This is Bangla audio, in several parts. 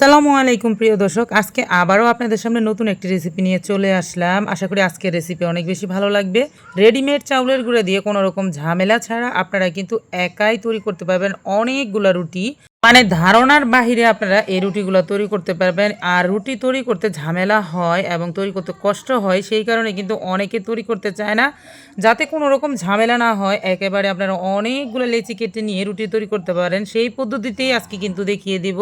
আসসালামু আলাইকুম, প্রিয় দর্শক। আজকে আবারও আপনাদের সামনে নতুন একটি রেসিপি নিয়ে চলে আসলাম। আশা করি আজকের রেসিপি অনেক বেশি ভালো লাগবে। রেডিমেড চাউলের গুঁড়া দিয়ে কোনো রকম ঝামেলা ছাড়া আপনারা কিন্তু একাই তৈরি করতে পারবেন অনেকগুলো রুটি। মানে ধারণার বাহিরে আপনারা এই রুটিগুলো তৈরি করতে পারবেন। আর রুটি তৈরি করতে ঝামেলা হয় এবং তৈরি করতে কষ্ট হয়, সেই কারণে কিন্তু অনেকে তৈরি করতে চায় না। যাতে কোনো রকম ঝামেলা না হয়, একেবারে আপনারা অনেকগুলো লেচি কেটে নিয়ে রুটি তৈরি করতে পারেন। সেই পদ্ধতিতেই আজকে কিন্তু দেখিয়ে দিব,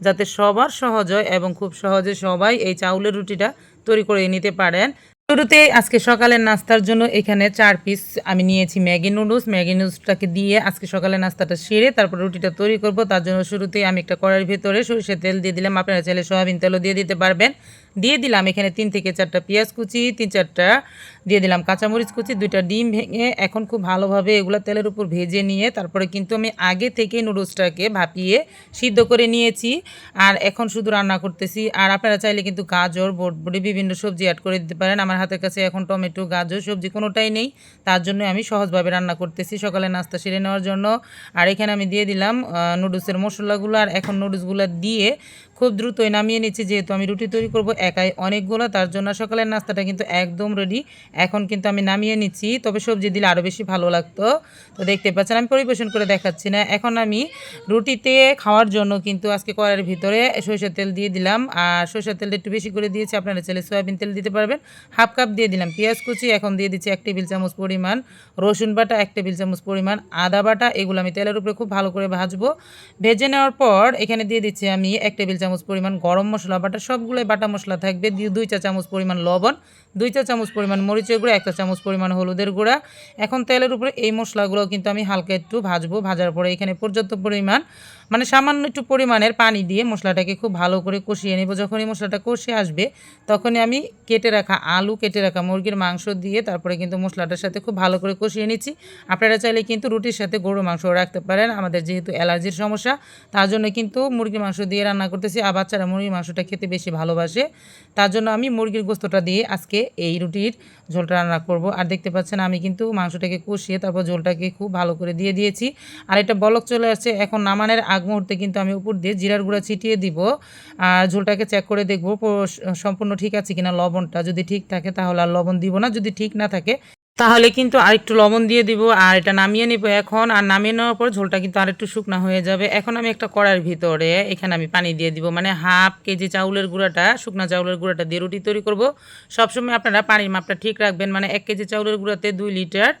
যাতে সবার সহজ হয় এবং খুব সহজে সবাই এই চাউলের রুটিটা তৈরি করে নিতে পারেন। শুরুতে আজকে সকালের নাস্তার জন্য এখানে চার পিস আমি নিয়েছি ম্যাগি নুডলস। ম্যাগি নুডলসটাকে দিয়ে আজকে সকালের নাস্তাটা সেরে তারপর রুটিটা তৈরি করব। তার জন্য শুরুতে আমি একটা কড়াইয়ের ভেতরে সরিষার তেল দিয়ে দিলাম। আপনারা চাইলে সয়াবিন তেলও দিয়ে দিতে পারবেন। দিয়ে দিলাম এখানে তিন থেকে চারটা পেঁয়াজ কুচি, তিন চারটা দিয়ে দিলাম কাঁচামরিচ কুচি, দুইটা ডিম ভেঙে এখন খুব ভালোভাবে এগুলো তেলের উপর ভেজে নিয়ে তারপরে কিন্তু আমি আগে থেকে নুডলসটাকে ভাপিয়ে সিদ্ধ করে নিয়েছি। আর এখন শুধু রান্না করতেছি। আর আপনারা চাইলে কিন্তু গাজর বটবড়ি বিভিন্ন সবজি অ্যাড করে দিতে পারেন। আমার হাতের কাছে এখন টমেটো, গাজর, সবজি কোনোটাই নেই। তার জন্য আমি সহজভাবে রান্না করতেছি সকালে নাস্তা সেরে নেওয়ার জন্য। আর এখানে আমি দিয়ে দিলাম নুডলসের মশলাগুলো। আর এখন নুডলসগুলো দিয়ে খুব দ্রুতই নামিয়ে নিচ্ছি, যেহেতু আমি রুটি তৈরি করব একাই অনেকগুলো, তার জন্য সকালের নাস্তাটা কিন্তু একদম রেডি এখন কিন্তু আমি নামিয়ে নিচ্ছি, তবে সবজি দিলে আরও বেশি ভালো লাগতো। তো দেখতে পাচ্ছেন, আমি পরিবেশন করে দেখাচ্ছি না। এখন আমি রুটিতে খাওয়ার জন্য কিন্তু আজকে কড়াইয়ের ভিতরে সরিষার তেল দিয়ে দিলাম। আর সরিষার তেলটা একটু বেশি করে দিয়েছি, আপনারা চাইলে সয়াবিন তেল দিতে পারবেন। হাফ কাপ দিয়ে দিলাম পেঁয়াজ কুচি, এখন দিয়ে দিচ্ছি এক টেবিল চামচ পরিমাণ রসুন বাটা, এক টেবিল চামচ পরিমাণ আদা বাটা, এগুলো আমি তেলের উপরে খুব ভালো করে ভাজবো। ভেজে নেওয়ার পর এখানে দিয়ে দিচ্ছি আমি এক টেবিল চামচ পরিমাণ গরম মশলা, বাটা সবগুলোই বাটা মশলা থাকবে। দুই চা চামচ পরিমাণ লবণ, দুই চা চামচ পরিমাণ মরিচের গুঁড়া একটা চামচ পরিমাণ হলুদের গুঁড়া। এখন তেলের উপরে এই মশলাগুলো কিন্তু আমি হালকা একটু ভাজবো, ভাজার পরে এখানে পর্যাপ্ত পরিমাণ মানে সামান্য একটু পরিমাণের পানি দিয়ে মশলাটাকে খুব ভালো করে কষিয়ে নেব। যখনই মশলাটা কষে আসবে, তখনই আমি কেটে রাখা আলু, কেটে রাখা মুরগির মাংস দিয়ে তারপরে কিন্তু মশলাটার সাথে খুব ভালো করে কষিয়ে নিচ্ছি। আপনারা চাইলে কিন্তু রুটির সাথে গরুর মাংস রাখতে পারেন। আমাদের যেহেতু অ্যালার্জির সমস্যা, তার জন্য কিন্তু মুরগির মাংস দিয়ে রান্না করতেছি। আর বাচ্চারা মুরগির মাংসটা খেতে বেশি ভালোবাসে। তার জন্য আমি মুরগির গোস্তটা দিয়ে আজকে এই রুটির ঝোলটা রান্না করব। আর দেখতে পাচ্ছেন আমি কিন্তু মাংসটাকে কষিয়ে তারপর ঝোলটাকে খুব ভালো করে দিয়ে দিয়েছি। আর এটা বলক চলে আসছে। এখন নামানের আগ মুহূর্তে কিন্তু আমি উপর দিয়ে জিরার গুঁড়া ছিটিয়ে দিব। আর ঝোলটাকে চেক করে দেখব সম্পূর্ণ ঠিক আছে কিনা লবণটা। যদি ঠিক থাকে তাহলে আর লবণ দিব না, যদি ঠিক না থাকে তাহলে কিন্তু আরেকটু লবণ দিয়ে দিব। আর এটা নামিয়ে নিব এখন। আর নামিয়ে নেওয়ার পর ঝোলটা কিন্তু আরেকটু শুকনো হয়ে যাবে। এখন আমি একটা কড়ার ভিতরে এখানে আমি পানি দিয়ে দিব। মানে হাফ কেজি চাউলের গুঁড়াটা, শুকনা চাউলের গুঁড়াটা দিয়ে রুটি তৈরি করব। সবসময় আপনারা পানির মাপটা ঠিক রাখবেন। মানে এক কেজি চাউলের গুঁড়াতে দুই লিটার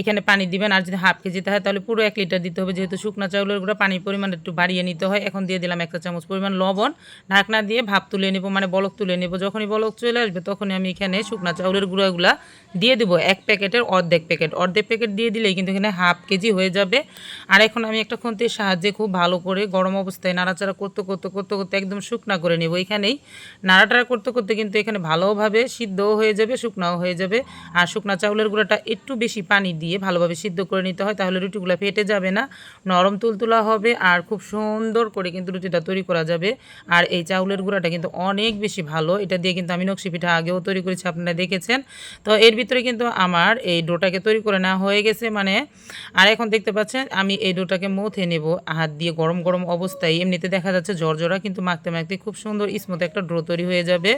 এখানে পানি দিবেন আর যদি হাফ কেজিতে হয়, তাহলে পুরো এক লিটার দিতে হবে। যেহেতু শুকনো চাউলের গুঁড়া পানির পরিমাণ একটু বাড়িয়ে নিতে হয়, এখন দিয়ে দিলাম একটা চামচ পরিমাণ লবণ। ঢাকনা দিয়ে ভাপ তুলে নেব মানে বলক তুলে নেব। যখনই বলক চলে আসবে, তখনই আমি এখানে শুকনো চাউলের গুঁড়াগুলা দিয়ে দেবো। এক প্যাকেটের অর্ধেক প্যাকেট। অর্ধেক প্যাকেট দিয়ে দিলেই কিন্তু এখানে হাফ কেজি হয়ে যাবে। আর এখন আমি একটা খুন্তির সাহায্যে খুব ভালো করে গরম অবস্থায় নাড়াচাড়া করতে করতে করতে করতে একদম শুকনা করে নেব। এখানেই নাড়াটাড়া করতে করতে কিন্তু এখানে ভালোভাবে সিদ্ধও হয়ে যাবে, শুকনাও হয়ে যাবে। আর শুকনা চাউলের গুঁড়াটা একটু বেশি পানি দিয়ে ভালোভাবে সিদ্ধ করে নিতে হয়, তাহলে রুটিগুলো ফেটে যাবে না। নরম তুলতুলা হবে আর খুব সুন্দর করে কিন্তু রুটিটা তৈরি করা যাবে। আর এই চাউলের গুঁড়াটা কিন্তু অনেক বেশি ভালো। এটা দিয়ে কিন্তু আমি নকশি পিঠা আগেও তৈরি করেছি, আপনারা দেখেছেন। তো এর ভিতরে কিন্তু আমার এই ডোটাকে তৈরি করে নেওয়া হয়ে গেছে মানে আর এখন দেখতে পাচ্ছেন আমি এই ডোটাকে মথে নেব। হাত দিয়ে গরম গরম অবস্থায় এমনিতে দেখা যাচ্ছে জর্জরা কিন্তু মাখতে মাখতে খুব সুন্দর স্মুথ একটা ড্রো তৈরি হয়ে যাবে।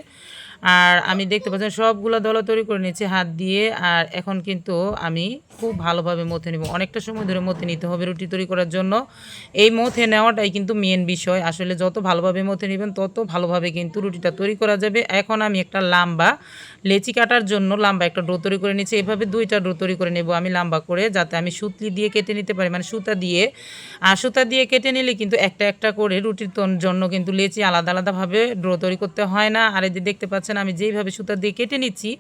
আর আমি দেখতে পাচ্ছি সবগুলো দলা তৈরি করে নিয়েছি হাত দিয়ে, আর এখন কিন্তু আমি খুব ভালোভাবে মথে নেব। অনেকটা সময় ধরে মথে নিতে হবে রুটি তৈরি করার জন্য। এই মথে নেওয়াটাই কিন্তু মেন বিষয়। আসলে যত ভালোভাবে মথে নেবেন, তত ভালোভাবে কিন্তু রুটিটা তৈরি করা যাবে। এখন আমি একটা লাম্বা লেচি কাটার জন্য লম্বা একটা ডো তৈরি করে নিচ্ছি। এভাবে দুইটা ডো তৈরি করে নেব আমি লম্বা করে, যাতে আমি সুতলি দিয়ে কেটে নিতে পারি। মানে সুতা দিয়ে আর সুতা দিয়ে কেটে নিলে কিন্তু একটা একটা করে রুটির জন্য কিন্তু লেচি আলাদা আলাদাভাবে ড্রো তৈরি করতে হয় না। আর যে দেখতে পাচ্ছেন, আমি যেইভাবে সুতা দিয়ে কেটে নিচ্ছি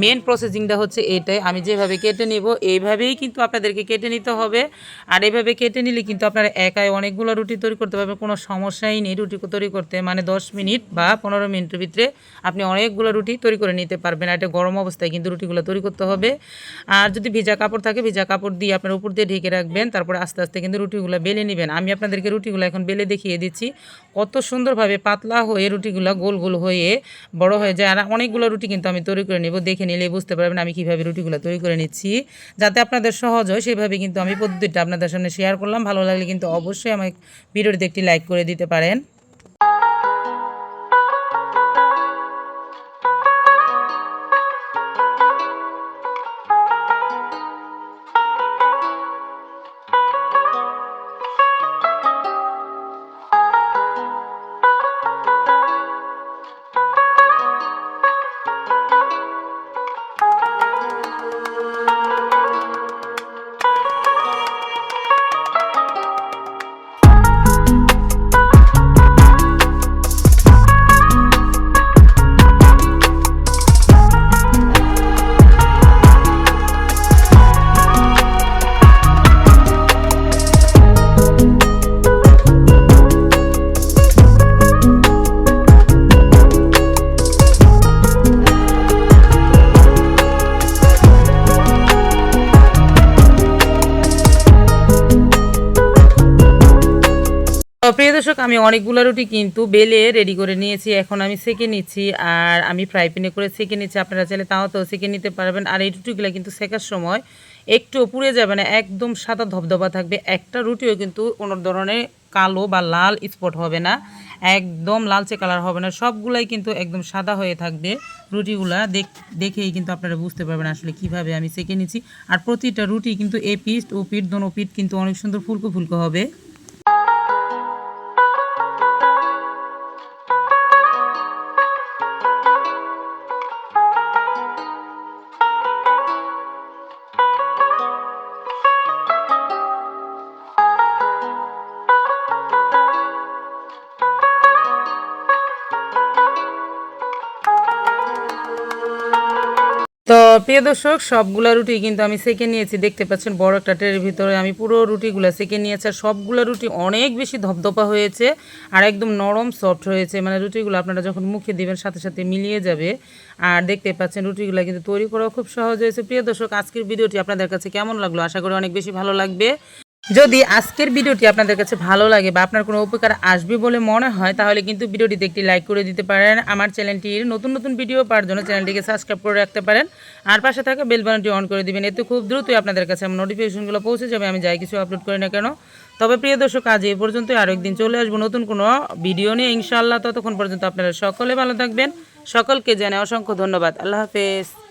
মেন প্রসেসিংটা হচ্ছে এটাই। আমি যেভাবে কেটে নিব, এইভাবেই কিন্তু আপনাদেরকে কেটে নিতে হবে। আর এইভাবে কেটে নিলে কিন্তু আপনারা একাই অনেকগুলো রুটি তৈরি করতে পারবেন, কোনো সমস্যাই নেই রুটি তৈরি করতে। মানে দশ মিনিট বা পনেরো মিনিটের ভিতরে আপনি অনেকগুলো রুটি তৈরি করে নিতে পারবেন এটা গরম অবস্থায় কিন্তু রুটিগুলো তৈরি করতে হবে। আর যদি ভিজা কাপড় থাকে, ভিজা কাপড় দিয়ে আপনার উপর দিয়ে ঢেকে রাখবেন, তারপরে আস্তে আস্তে কিন্তু রুটিগুলো বেলে নেবেন। আমি আপনাদেরকে রুটিগুলো এখন বেলে দেখিয়ে দিচ্ছি। কত সুন্দরভাবে পাতলা হয়ে রুটিগুলো গোল গোল হয়ে বড় হয়ে যায়। আর অনেকগুলো রুটি কিন্তু আমি তৈরি করে নেব। দেখে নিলে বুঝতে পারবেন আমি কীভাবে রুটিগুলো তৈরি করে নিচ্ছি। যাতে আপনাদের সহজ হয়, সেভাবে কিন্তু আমি পদ্ধতিটা আপনাদের সামনে শেয়ার করলাম। ভালো লাগলে কিন্তু অবশ্যই আমার ভিডিওটিতে একটি লাইক করে দিতে পারেন। আমি অনেকগুলো রুটি কিন্তু বেলে রেডি করে নিয়েছি, এখন আমি সেকে নিচ্ছি আর আমি ফ্রাই প্যানে করে সেকে নিচ্ছি। আপনারা চাইলে তাও তো সেকে নিতে পারবেন। আর এই রুটিগুলো কিন্তু সেকার সময় একটু পুড়ে যাবে না, একদম সাদা ধবধবা থাকবে। একটা রুটিও কিন্তু কোনো ধরনের কালো বা লাল স্পট হবে না, একদম লালচে কালার হবে না। সবগুলাই কিন্তু একদম সাদা হয়ে থাকবে রুটিগুলা। দেখ, দেখেই কিন্তু আপনারা বুঝতে পারবেন আসলে কীভাবে আমি সেকে নিচ্ছি। আর প্রতিটা রুটি কিন্তু এ পিঠ ও পিঠ দোনো পিঠ কিন্তু অনেক সুন্দর ফুলকো ফুলকো হবে। প্রিয় দর্শক, সবগুলো রুটি কিন্তু আমি সেকে নিয়েছি। দেখতে পাচ্ছেন বড় একটা ট্রের ভিতরে আমি পুরো রুটিগুলো সেকে নিয়েছি আর সবগুলো রুটি অনেক বেশি ধপধপা হয়েছে আর একদম নরম সফট হয়েছে। মানে রুটিগুলো আপনারা যখন মুখে দেবেন সাথে সাথে মিলিয়ে যাবে। আর দেখতে পাচ্ছেন রুটিগুলো কিন্তু তৈরি করাও খুব সহজ হয়েছে। প্রিয় দর্শক, আজকের ভিডিওটি আপনাদের কাছে কেমন লাগল? আশা করি অনেক বেশি ভালো লাগবে। যদি আজকের ভিডিওটি আপনাদের কাছে ভালো লাগে বা আপনার কোনো উপকার আসবে বলে মনে হয়, তাহলে কিন্তু ভিডিওটিতে একটি লাইক করে দিতে পারেন। আমার চ্যানেলটির নতুন নতুন ভিডিও পাওয়ার জন্য চ্যানেলটিকে সাবস্ক্রাইব করে রাখতে পারেন। আর পাশে থাকা বেল বাটনটি অন করে দিবেন। এতে খুব দ্রুতই আপনাদের কাছে আমার নোটিফিকেশনগুলো পৌঁছে যাবে। আমি যাই কিছু আপলোড করি না কেন। তবে প্রিয় দর্শক, আজ এই পর্যন্ত আরও একদিন চলে আসব নতুন কোনো ভিডিও নিয়ে। ইনশাআল্লাহ ততক্ষণ পর্যন্ত আপনারা সকলে ভালো থাকবেন। সকলকে জানাই অসংখ্য ধন্যবাদ। আল্লাহ হাফেজ।